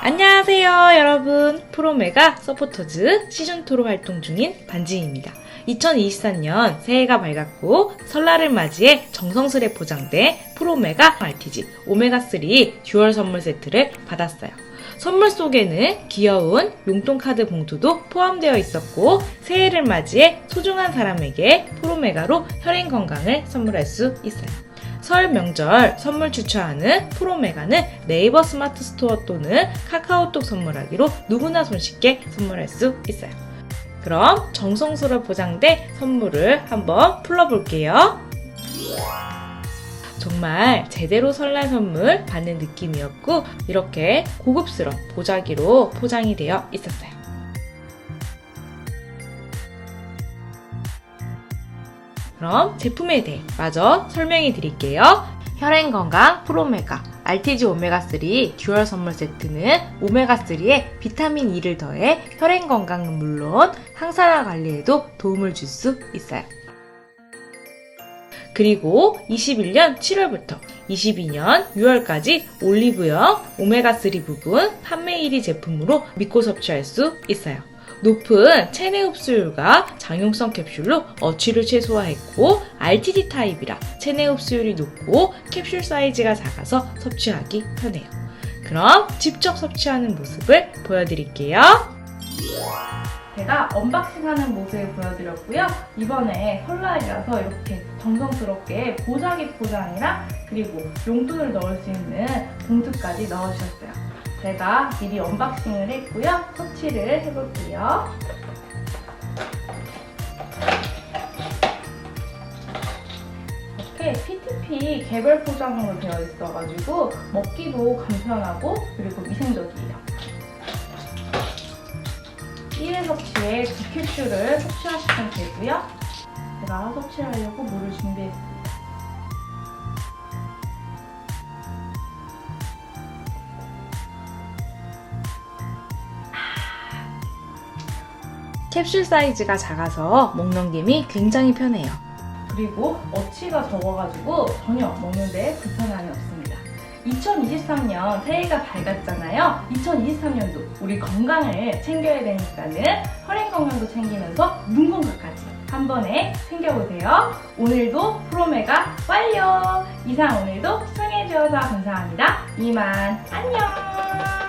안녕하세요, 여러분. 프로메가 서포터즈 시즌2로 활동 중인 반지입니다. 2023년 새해가 밝았고 설날을 맞이해 정성스레 포장된 프로메가 RTG 오메가3 듀얼 선물 세트를 받았어요. 선물 속에는 귀여운 용돈 카드 봉투도 포함되어 있었고 새해를 맞이해 소중한 사람에게 프로메가로 혈행 건강을 선물할 수 있어요. 설 명절 선물 추천하는 프로메가는 네이버 스마트 스토어 또는 카카오톡 선물하기로 누구나 손쉽게 선물할 수 있어요. 그럼 정성스레 포장된 선물을 한번 풀어볼게요. 정말 제대로 설날 선물 받는 느낌이었고 이렇게 고급스러운 보자기로 포장이 되어 있었어요. 그럼 제품에 대해 마저 설명해 드릴게요. 혈행 건강 프로메가 RTG 오메가3 듀얼 선물 세트는 오메가3에 비타민 E를 더해 혈행 건강은 물론 항산화 관리에도 도움을 줄 수 있어요. 그리고 21년 7월부터 22년 6월까지 올리브영 오메가3 부분 판매 1위 제품으로 믿고 섭취할 수 있어요. 높은 체내 흡수율과 장용성 캡슐로 어취를 최소화했고 RTD 타입이라 체내 흡수율이 높고 캡슐 사이즈가 작아서 섭취하기 편해요. 그럼 직접 섭취하는 모습을 보여드릴게요. 제가 언박싱하는 모습을 보여드렸고요. 이번에 설날이라서 이렇게 정성스럽게 보자기 포장이랑 그리고 용돈을 넣을 수 있는 봉투까지 넣어주셨어요. 제가 미리 언박싱을 했고요. 터치를 해볼게요. 이렇게 PTP 개별 포장으로 되어 있어가지고 먹기도 간편하고 그리고 위생적이에요. 1회 섭취에 2캡슐을 섭취하시면 되고요. 제가 섭취하려고 물을 준비했습니다. 캡슐 사이즈가 작아서 먹는 김이 굉장히 편해요. 그리고 어치가 적어가지고 전혀 먹는데 불편함이 없습니다. 2023년 새해가 밝았잖아요. 2023년도 우리 건강을 챙겨야 되니까는 혈행 건강도 챙기면서 눈 건강까지 한 번에 챙겨보세요. 오늘도 프로메가 완료! 이상 오늘도 시청해주셔서 감사합니다. 이만 안녕!